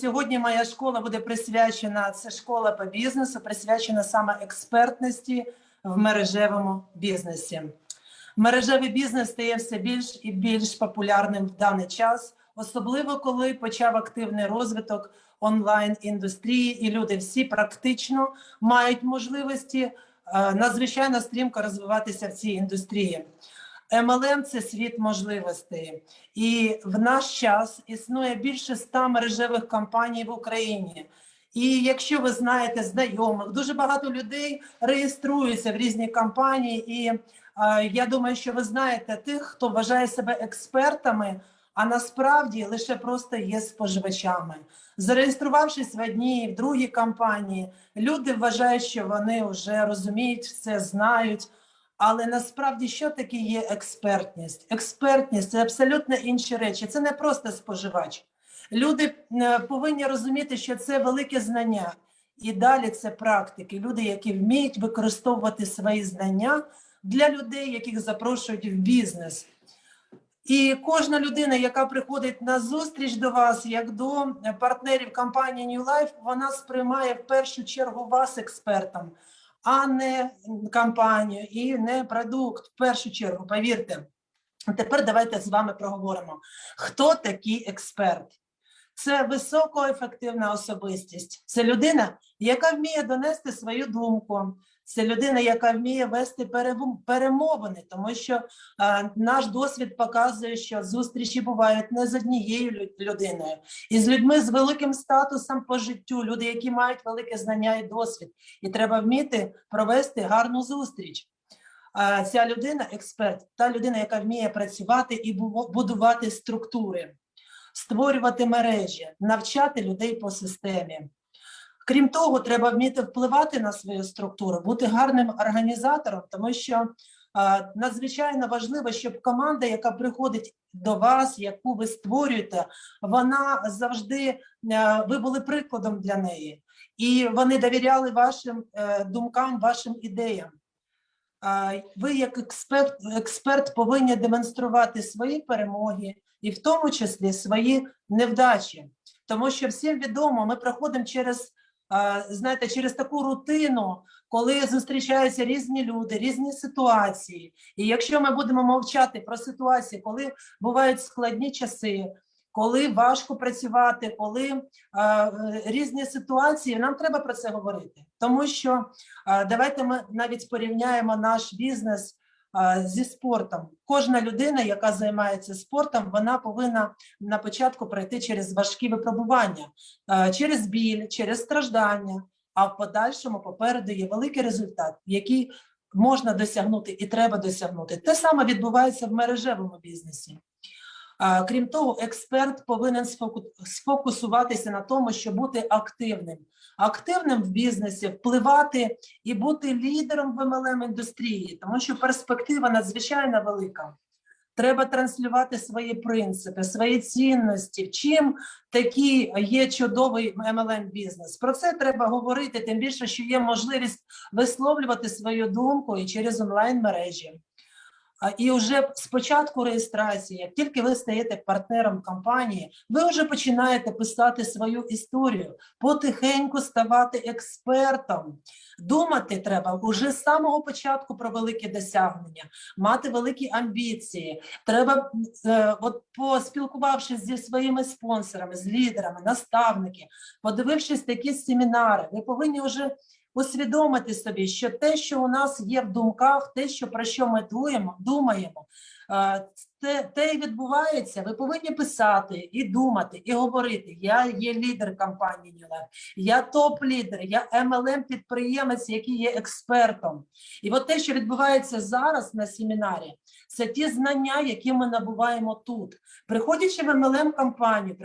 Сьогодні моя школа буде присвячена, це школа по бізнесу, присвячена саме експертності в мережевому бізнесі. Мережевий бізнес стає все більш і більш популярним в даний час, особливо коли почав активний розвиток онлайн-індустрії, і люди всі практично мають можливості е, надзвичайно стрімко розвиватися в цій індустрії. MLM – це світ можливостей, і в наш час існує більше ста мережевих компаній в Україні. І якщо ви знаєте знайомих, дуже багато людей реєструються в різні компанії, і е, я думаю, що ви знаєте тих, хто вважає себе експертами, а насправді лише просто є споживачами. Зареєструвавшись в одній, в другій компанії, люди вважають, що вони вже розуміють все, знають. Але насправді що таке є експертність? Експертність це абсолютно інші речі. Це не просто споживач. Люди е, повинні розуміти, що це велике знання, і далі це практики. Люди, які вміють використовувати свої знання для людей, яких запрошують в бізнес. І кожна людина, яка приходить на зустріч до вас, як до партнерів компанії New Life, вона сприймає в першу чергу вас експертом, а не компанію і не продукт. В першу чергу, повірте. Тепер давайте з вами проговоримо, хто такий експерт. Це високоефективна особистість. Це людина, яка вміє донести свою думку. Це людина, яка вміє вести перемовини, тому що е, наш досвід показує, що зустрічі бувають не з однією людиною, і з людьми з великим статусом по життю, люди, які мають велике знання і досвід, і треба вміти провести гарну зустріч. Е, Ця людина, експерт, та людина, яка вміє працювати і будувати структури, створювати мережі, навчати людей по системі. Крім того, треба вміти впливати на свою структуру, бути гарним організатором, тому що надзвичайно важливо, щоб команда, яка приходить до вас, яку ви створюєте, вона завжди ви були прикладом для неї, і вони довіряли вашим е, думкам, вашим ідеям. Ви, як експерт, експерт, повинні демонструвати свої перемоги і в тому числі свої невдачі. Тому що всім відомо, ми проходимо через, знаєте, через таку рутину, коли зустрічаються різні люди, різні ситуації. І якщо ми будемо мовчати про ситуації, коли бувають складні часи, коли важко працювати, коли е, е, різні ситуації, нам треба про це говорити. Тому що е, давайте ми навіть порівняємо наш бізнес е, зі спортом. Кожна людина, яка займається спортом, вона повинна на початку пройти через важкі випробування, через біль, через страждання. А в подальшому попереду є великий результат, який можна досягнути і треба досягнути. Те саме відбувається в мережевому бізнесі. А, Крім того, експерт повинен сфоку- сфокусуватися на тому, щоб бути активним. Активним в бізнесі, впливати і бути лідером в MLM індустрії, тому що перспектива надзвичайно велика. Треба транслювати свої принципи, свої цінності. Чим такий є чудовий MLM бізнес? Про це треба говорити, тим більше, що є можливість висловлювати свою думку і через онлайн мережі. І вже з початку реєстрації, як тільки ви стаєте партнером компанії, ви вже починаєте писати свою історію, потихеньку ставати експертом. Думати треба уже з самого початку про великі досягнення, мати великі амбіції. Треба, е, от поспілкувавшись зі своїми спонсорами, з лідерами, наставники, подивившись такі семінари, ви повинні вже усвідомити собі, що те, що у нас є в думках, те, що про що ми дуємо, думаємо, те, те і відбувається. Ви повинні писати і думати, і говорити. Я є лідер компанії Ніле, я топ-лідер, я MLM підприємець, який є експертом. І от те, що відбувається зараз на семінарі, це ті знання, які ми набуваємо тут. Приходячи в MLM компанію,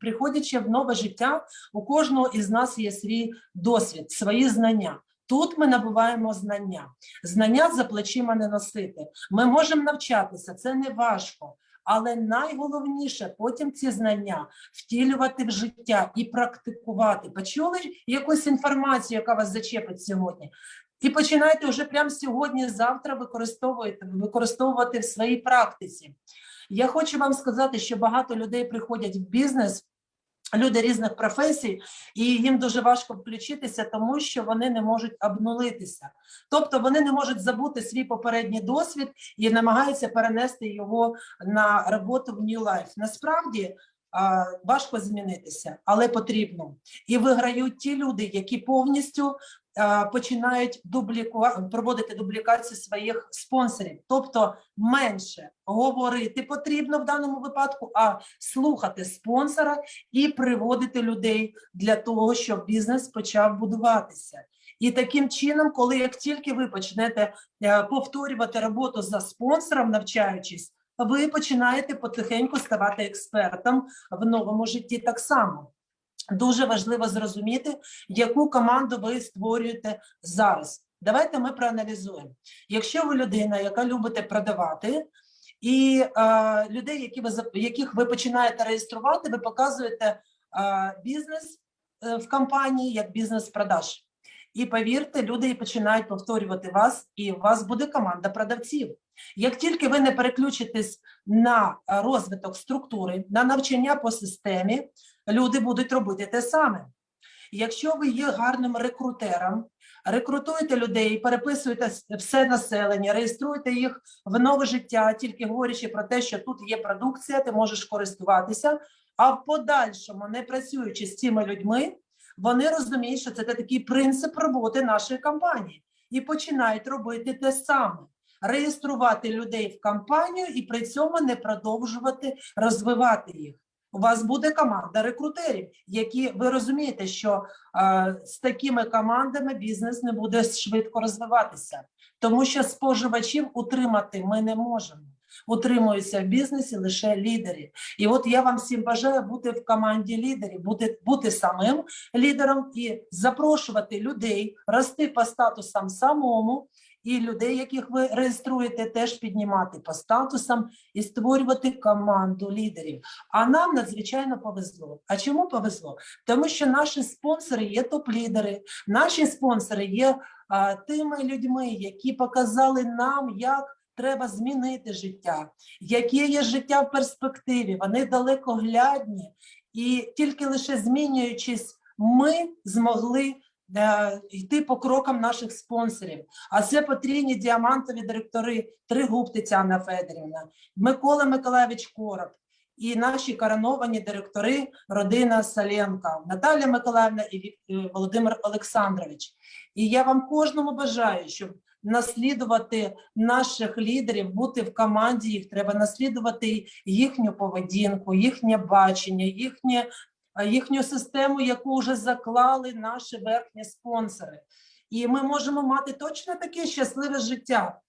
приходячи в нове життя, у кожного із нас є свій досвід, свої знання. Тут ми набуваємо знання. Знання за плечима не носити. Ми можемо навчатися, це не важко. Але найголовніше потім ці знання втілювати в життя і практикувати. Почули якусь інформацію, яка вас зачепить сьогодні? І починайте вже прямо сьогодні, завтра використовувати, використовувати в своїй практиці. Я хочу вам сказати, що багато людей приходять в бізнес люди різних професій, і їм дуже важко включитися, тому що вони не можуть обнулитися. Тобто вони не можуть забути свій попередній досвід і намагаються перенести його на роботу в New Life. Насправді важко змінитися, але потрібно. І виграють ті люди, які повністю починають дублікувати, проводити дублікацію своїх спонсорів, тобто менше говорити потрібно в даному випадку, а слухати спонсора і приводити людей для того, щоб бізнес почав будуватися. І таким чином, коли як тільки ви почнете е, повторювати роботу за спонсором, навчаючись, ви починаєте потихеньку ставати експертом в новому житті так само. Дуже важливо зрозуміти, яку команду ви створюєте зараз. Давайте ми проаналізуємо. Якщо ви людина, яка любите продавати, і е, людей, які ви яких ви починаєте реєструвати, ви показуєте е, бізнес в компанії як бізнес продаж. І повірте, люди починають повторювати вас, і у вас буде команда продавців. Як тільки ви не переключитесь на е, розвиток структури, на навчання по системі, люди будуть робити те саме. Якщо ви є гарним рекрутером, рекрутуєте людей, переписуєте все населення, реєструєте їх в нове життя, тільки говорячи про те, що тут є продукція, ти можеш користуватися. А в подальшому, не працюючи з цими людьми, вони розуміють, що це такий принцип роботи нашої компанії і починають робити те саме. Реєструвати людей в компанію і при цьому не продовжувати розвивати їх. У вас буде команда рекрутерів, які ви розумієте, що е, з такими командами бізнес не буде швидко розвиватися, тому що споживачів утримати ми не можемо. Утримуються в бізнесі лише лідери. І от я вам всім бажаю бути в команді лідерів, бути, бути самим лідером і запрошувати людей, рости по статусам самому, і людей, яких ви реєструєте, теж піднімати по статусам і створювати команду лідерів. А нам надзвичайно повезло. А чому повезло? Тому що наші спонсори є топ-лідери, наші спонсори є а, тими людьми, які показали нам, як треба змінити життя, яке є життя в перспективі. Вони далекоглядні, і тільки лише змінюючись, ми змогли. Е, Йти по крокам наших спонсорів, а це потрійні діамантові директори Тригуб Тетяна Федорівна, Микола Миколаївич Короб, і наші короновані директори родина Саленка, Наталя Миколаївна і Вік- Володимир Олександрович. І я вам кожному бажаю, щоб наслідувати наших лідерів, бути в команді їх, треба наслідувати їхню поведінку, їхнє бачення, їхнє, їхню систему, яку вже заклали наші верхні спонсори. І ми можемо мати точно таке щасливе життя.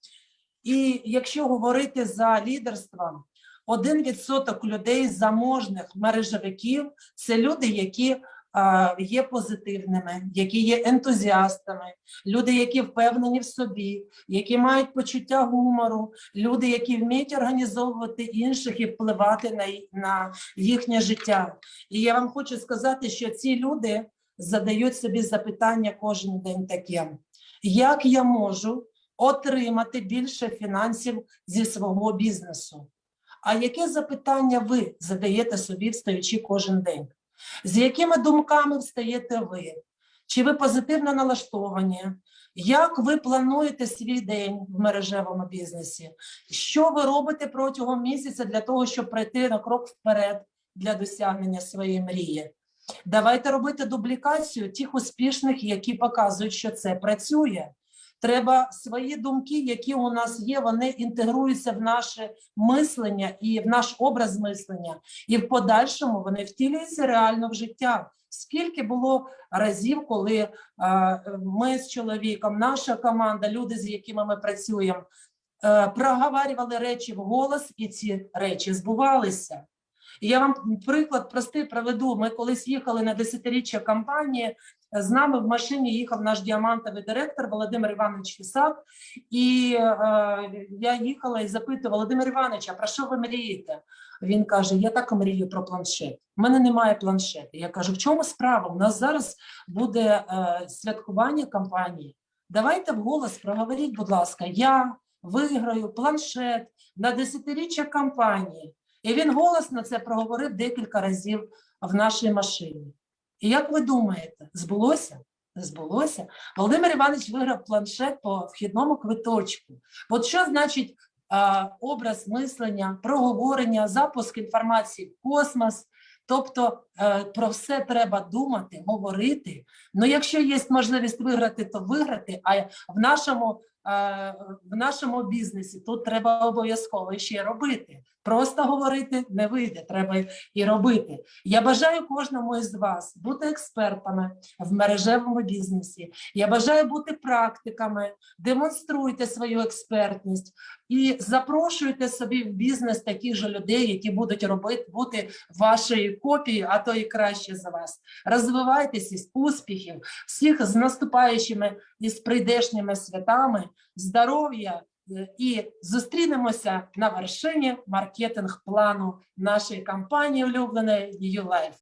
І якщо говорити за лідерство, один відсоток людей заможних мережевиків це люди, які є позитивними, які є ентузіастами, люди, які впевнені в собі, які мають почуття гумору, люди, які вміють організовувати інших і впливати на, на їхнє життя. І я вам хочу сказати, що ці люди задають собі запитання кожен день таке: як я можу отримати більше фінансів зі свого бізнесу? А яке запитання ви задаєте собі, встаючи кожен день? З якими думками встаєте ви? Чи ви позитивно налаштовані? Як ви плануєте свій день в мережевому бізнесі? Що ви робите протягом місяця для того, щоб пройти на крок вперед для досягнення своєї мрії? Давайте робити дублікацію тих успішних, які показують, що це працює. Треба свої думки, які у нас є, вони інтегруються в наше мислення і в наш образ мислення, і в подальшому вони втілюються реально в життя. Скільки було разів, коли е, ми з чоловіком, наша команда, люди, з якими ми працюємо, е, проговарювали речі вголос, і ці речі збувалися. Я вам приклад простий приведу. Ми колись їхали на десятиріччя кампанії. З нами в машині їхав наш діамантовий директор Володимир Іванович Фісак. І е, я їхала і запитую Володимир Іванович, а про що ви мрієте? Він каже: Я так мрію про планшет. У мене немає планшету. Я кажу, в чому справа? У нас зараз буде е, святкування кампанії. Давайте вголос проговоріть, будь ласка, я виграю планшет на десятиріччя кампанії. І він голосно це проговорив декілька разів в нашій машині. І як ви думаєте, збулося? Збулося. Володимир Іванович виграв планшет по вхідному квиточку. От що значить а, образ мислення, проговорення, запуск інформації в космос. Тобто е, про все треба думати, говорити. Ну, якщо є можливість виграти, то виграти. А в нашому, е, в нашому бізнесі тут треба обов'язково ще робити. Просто говорити не вийде, треба і робити. Я бажаю кожному із вас бути експертами в мережевому бізнесі. Я бажаю бути практиками, демонструйте свою експертність і запрошуйте собі в бізнес таких же людей, які будуть робити бути вашої копії, а то і краще за вас. Розвивайтеся, успіхів, всіх з наступаючими і з прийдешніми святами, здоров'я е, і зустрінемося на вершині маркетинг плану нашої компанії улюбленої New Life.